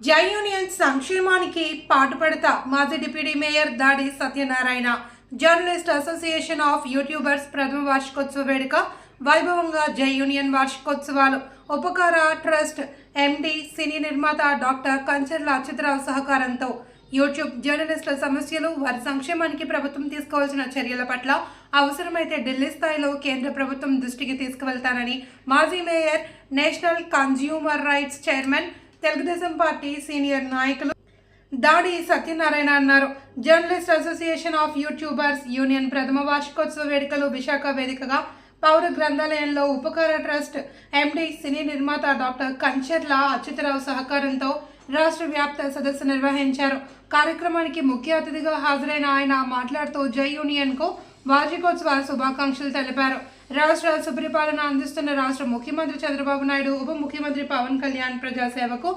జై యూనియన్ సంక్షేమానికి పాటుపడతా మాజీ deputy mayor Dadi Satyanarayana. Journalist association of YouTubers ప్రథమ వార్షికోత్సవ వేడుక వైభవంగా జై యూనియన్ వార్షికోత్సవాలు. ఉపకార ట్రస్ట్ ఎండి సినీ నిర్మాత డాక్టర్ కంచర్ల అచ్యుతరావు సహకారంతో యూట్యూబ్ జర్నలిస్టుల సమస్యలు వారి సంక్షేమానికి ప్రభుత్వం తీసుకోవాల్సిన చర్యల పట్ల అవసరమైతే ఢిల్లీ స్థాయిలో కేంద్ర ప్రభుత్వం దృష్టికి తీసుకువెళ్తానని మాజీ mayor national consumer rights chairman Telugu Desam party senior నాయకులు దాడి సత్యనారాయణ అన్నారు. Journalist association of YouTubers union ప్రథమ వార్షికోత్సవ వేడుకలు విశాఖ వేదికగా పౌర గ్రంథాలయంలో ఉపకార ట్రస్ట్ ఎండి సినీ నిర్మాత డాక్టర్ కంచర్ల అచ్యుతరావు సహకారంతో రాష్ట్ర వ్యాప్త సదస్సు నిర్వహించారు. కార్యక్రమానికి ముఖ్య అతిథిగా హాజరైన ఆయన మాట్లాడుతూ జై యూనియన్కు వార్షికోత్సవ శుభాకాంక్షలు తెలిపారు. రాష్ట్ర సుపరిపాలన అందిస్తున్న రాష్ట్ర ముఖ్యమంత్రి చంద్రబాబు నాయుడు ఉప ముఖ్యమంత్రి పవన్ కళ్యాణ్ ప్రజాసేవకు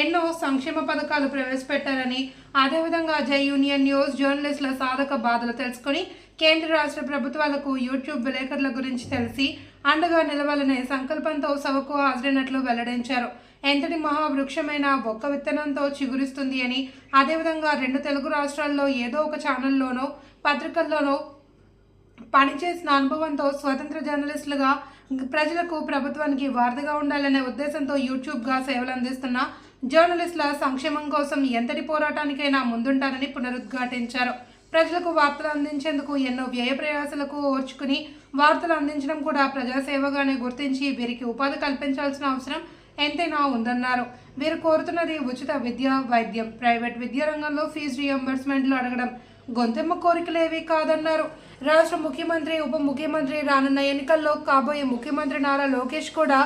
ఎన్నో సంక్షేమ పథకాలు ప్రవేశపెట్టారని అదేవిధంగా జై యూనియన్ న్యూస్ జర్నలిస్టుల సాధక బాధలు తెలుసుకుని కేంద్ర రాష్ట్ర ప్రభుత్వాలకు యూట్యూబ్ విలేకరుల గురించి తెలిసి అండగా నిలవాలనే సంకల్పంతో సభకు హాజరైనట్లు వెల్లడించారు. ఎంతటి మహావృక్షమైన ఒక్క విత్తనంతో చిగురిస్తుంది అని అదేవిధంగా రెండు తెలుగు రాష్ట్రాల్లో ఏదో ఒక ఛానల్లోనో పత్రికల్లోనో పనిచేసిన అనుభవంతో స్వతంత్ర జర్నలిస్టులుగా ప్రజలకు ప్రభుత్వానికి వారధిగా ఉండాలనే ఉద్దేశంతో యూట్యూబ్గా సేవలు అందిస్తున్న జర్నలిస్టుల సంక్షేమం కోసం ఎంతటి పోరాటానికైనా ముందుంటారని పునరుద్ఘాటించారు. ప్రజలకు వార్తలు అందించేందుకు ఎన్నో వ్యయ ప్రయాసాలకు ఓర్చుకుని వార్తలు అందించడం కూడా ప్రజాసేవగానే గుర్తించి వీరికి ఉపాధి కల్పించాల్సిన అవసరం ఎంతైనా ఉందన్నారు. వీరు కోరుతున్నది ఉచిత విద్య వైద్యం. ప్రైవేట్ విద్యారంగంలో ఫీజు రియంబర్స్మెంట్లు అడగడం గొంతెమ్మ కోరికలేవి కాదన్నారు. రాష్ట్ర ముఖ్యమంత్రి ఉప ముఖ్యమంత్రి రానున్న ఎన్నికల్లో కాబోయే ముఖ్యమంత్రి నారా లోకేష్ కూడా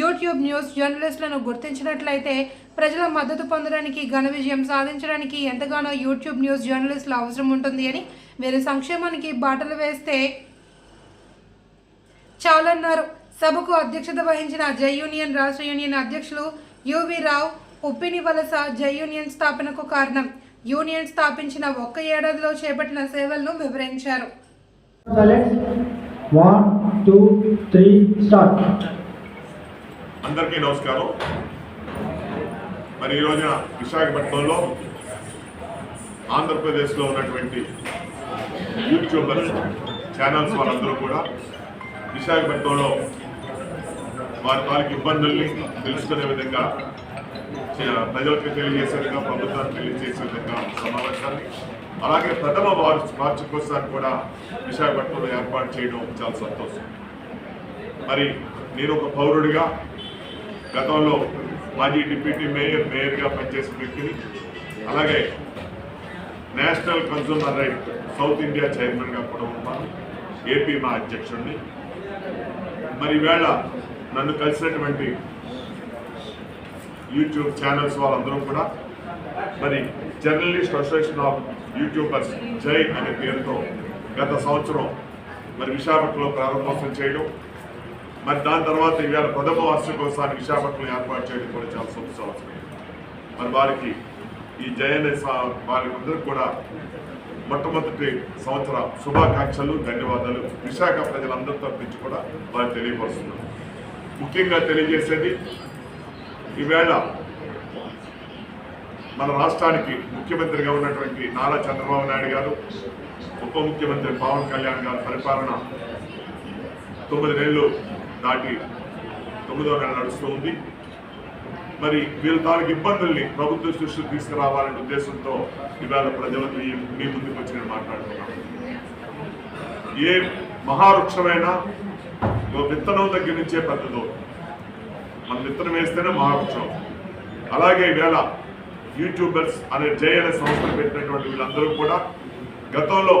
యూట్యూబ్ న్యూస్ జర్నలిస్టులను గుర్తించినట్లయితే ప్రజల మద్దతు పొందడానికి ఘన విజయం సాధించడానికి ఎంతగానో యూట్యూబ్ న్యూస్ జర్నలిస్టుల అవసరం ఉంటుంది అని వీరి సంక్షేమానికి బాటలు వేస్తే చాలన్నారు. సభకు అధ్యక్షత వహించిన జై యూనియన్ రాష్ట్ర యూనియన్ అధ్యక్షులు యువి రావు ఉప్పిని వలస జై యూనియన్ స్థాపనకు కారణం. యూనియన్ స్థాపించిన ఒక్క ఏడాదిలో చేపట్టిన సేవలను వివరించారు. అందరికీ నమస్కారం మరి ఈ రోజున విశాఖపట్నంలో ఆంధ్రప్రదేశ్లో ఉన్నటువంటి యూట్యూబర్స్ ఛానల్స్ వాళ్ళందరూ కూడా విశాఖపట్నంలో వారి వారికి ఇబ్బందుల్ని తెలుసుకునే విధంగా ప్రజలకు తెలియజేసే విధంగా ప్రభుత్వానికి తెలియజేసే విధంగా సమావేశాన్ని అలాగే ప్రథమ వార్ష వార్షికోత్సవాన్ని కూడా విశాఖపట్నంలో ఏర్పాటు చేయడం చాలా సంతోషం. మరి నేను ఒక పౌరుడిగా గతంలో మాజీ డిప్యూటీ మేయర్ మేయర్గా పనిచేసిన వ్యక్తిని అలాగే national consumer right south India చైర్మన్గా కూడా ఉన్నాను ఏపీ మా అధ్యక్షుడిని. మరి ఈవేళ నన్ను కలిసినటువంటి యూట్యూబ్ ఛానల్స్ వాళ్ళందరూ కూడా. మరి జర్నలిస్ట్ అసోసియేషన్ ఆఫ్ యూట్యూబర్స్ జై అనే పేరుతో గత సంవత్సరం మరి విశాఖపట్నంలో ప్రారంభోత్సవం చేయడం. మరి దాని తర్వాత ఇవాళ ప్రథమ వార్షికోత్సవాన్ని విశాఖపట్నం ఏర్పాటు చేయడం కూడా చాలా సంవత్సరం మరి వారికి ఈ జయని వారి అందరికి కూడా మొట్టమొదటి సంవత్సర శుభాకాంక్షలు ధన్యవాదాలు. విశాఖ ప్రజలందరి తరఫు కూడా వారికి తెలియపరుస్తున్నారు ముఖ్యంగా తెలియజేసేది ఈవేళ మన రాష్ట్రానికి ముఖ్యమంత్రిగా ఉన్నటువంటి నారా చంద్రబాబు నాయుడు గారు ఉప ముఖ్యమంత్రి పవన్ కళ్యాణ్ గారి పరిపాలన తొమ్మిది నెలలు దాటి తొమ్మిదో నెల నడుస్తూ ఉంది. మరి వీళ్ళు దానికి ఇబ్బందుల్ని ప్రభుత్వ దృష్టికి తీసుకురావాలనే ఉద్దేశంతో ఇవాళ ప్రజలకు ఈ మీ ముందుకు వచ్చి నేను మాట్లాడుతున్నాను. ఏ మహావృక్షమైనా విత్తనం దగ్గర నుంచే పెద్దదో. మన విత్తనం వేస్తేనే మహావృక్షం అలాగే ఈవేళ యూట్యూబర్స్ అనే జై సంస్థ పెట్టినటువంటి వీళ్ళందరూ కూడా గతంలో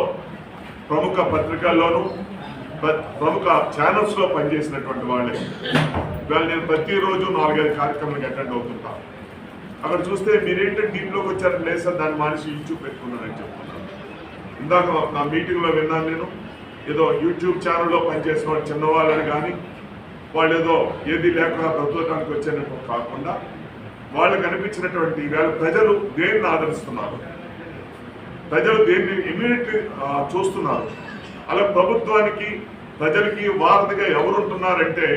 ప్రముఖ పత్రికల్లోనూ ప్ర- ప్రముఖ ఛానల్స్లో పనిచేసినటువంటి వాళ్ళే. ఇవాళ నేను ప్రతిరోజు నాలుగైదు కార్యక్రమాలకు అటెండ్ అవుతుంటాను అక్కడ చూస్తే మీరేంటంటే దీంట్లోకి వచ్చారని లేదు సార్ దాన్ని మానేసి యూట్యూబ్ పెట్టుకున్నానని చెప్తున్నాను ఇందాక నా మీటింగ్లో విన్నాను నేను. ఏదో యూట్యూబ్ ఛానల్లో పనిచేసిన వాళ్ళు చిన్నవాళ్ళని కానీ వాళ్ళు ఏదో ఏది లేకుండా బ్రతకడానికి వచ్చేటట్టు కాకుండా వాళ్ళకి కనిపించినటువంటి ఈవేళ ప్రజలు దేన్ని ఆదరిస్తున్నారు? ప్రజలు దేన్ని ఇమ్యూనిటీ చూస్తున్నారు? అలా ప్రభుత్వానికి ప్రజలకి వారధిగా ఎవరుంటున్నారంటే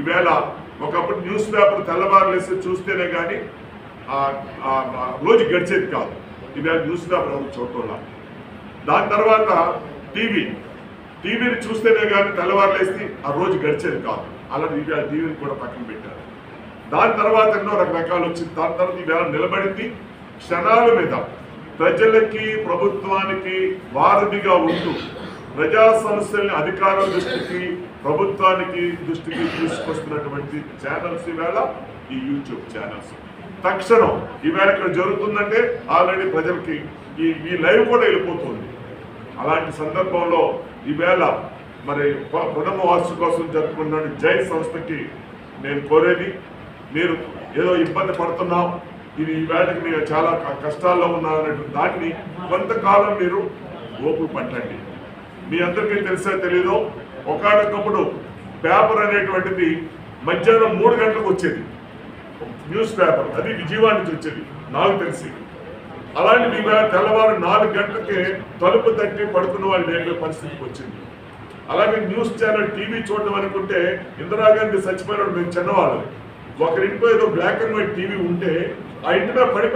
ఈవేళ ఒకప్పుడు న్యూస్ పేపర్ తెల్లవారులేసి చూస్తేనే కానీ రోజు గడిచేది కాదు. ఈవేళ న్యూస్ పేపర్ ఎవరు చూడటంలా? దాని తర్వాత టీవీ. టీవీని చూస్తేనే కానీ తెల్లవారులేసి ఆ రోజు గడిచేది కాదు. అలా ఇవాళ దీవెని కూడా పక్కన పెట్టారు. దాని తర్వాత ఎన్నో రకరకాలు వచ్చింది. దాని తర్వాత ఈవేళ నిలబడింది. క్షణాల మీద ప్రజలకి ప్రభుత్వానికి వారధిగా ఉంటూ ప్రజా సమస్యల్ని అధికారం దృష్టికి ప్రభుత్వానికి దృష్టికి తీసుకొస్తున్నటువంటి ఛానల్స్ ఈవేళ ఈ యూట్యూబ్ ఛానల్స్ తక్షణం ఈవేళ ఇక్కడ జరుగుతుందంటే ఆల్రెడీ ప్రజలకి ఈ ఈ లైవ్ కూడా వెళ్ళిపోతుంది. అలాంటి సందర్భంలో ఈవేళ మరి ప- కోసం వార్షికోత్సవం జరుపుకున్న జై సంస్థకి నేను కోరేది మీరు ఏదో ఇబ్బంది పడుతున్నాం ఇది ఈ వేళకి మీరు చాలా కష్టాల్లో ఉన్నారనే దాన్ని కొంతకాలం మీరు ఓపిక పట్టండి. మీ అందరికీ తెలిసే తెలీదు ఒకనొకప్పుడు పేపర్ అనేటువంటిది మధ్యాహ్నం మూడు గంటలకు వచ్చేది. న్యూస్ పేపర్ అది విజయవాడ నుంచి వచ్చేది నాకు తెలిసి. అలాంటి మీ తెల్లవారు నాలుగు గంటలకే తలుపు తట్టి పడుకున్న వాళ్ళు లేని పరిస్థితికి వచ్చింది. అలాగే న్యూస్ ఛానల్ టీవీ చూడడం అనుకుంటే ఇందిరాగాంధీ చచ్చిపోయినప్పుడు మేము చిన్నవాళ్ళు. ఒకరింట్లో ఏదో బ్లాక్ అండ్ వైట్ టీవీ ఉంటే ఆ ఇంటి మీద పడిపోయి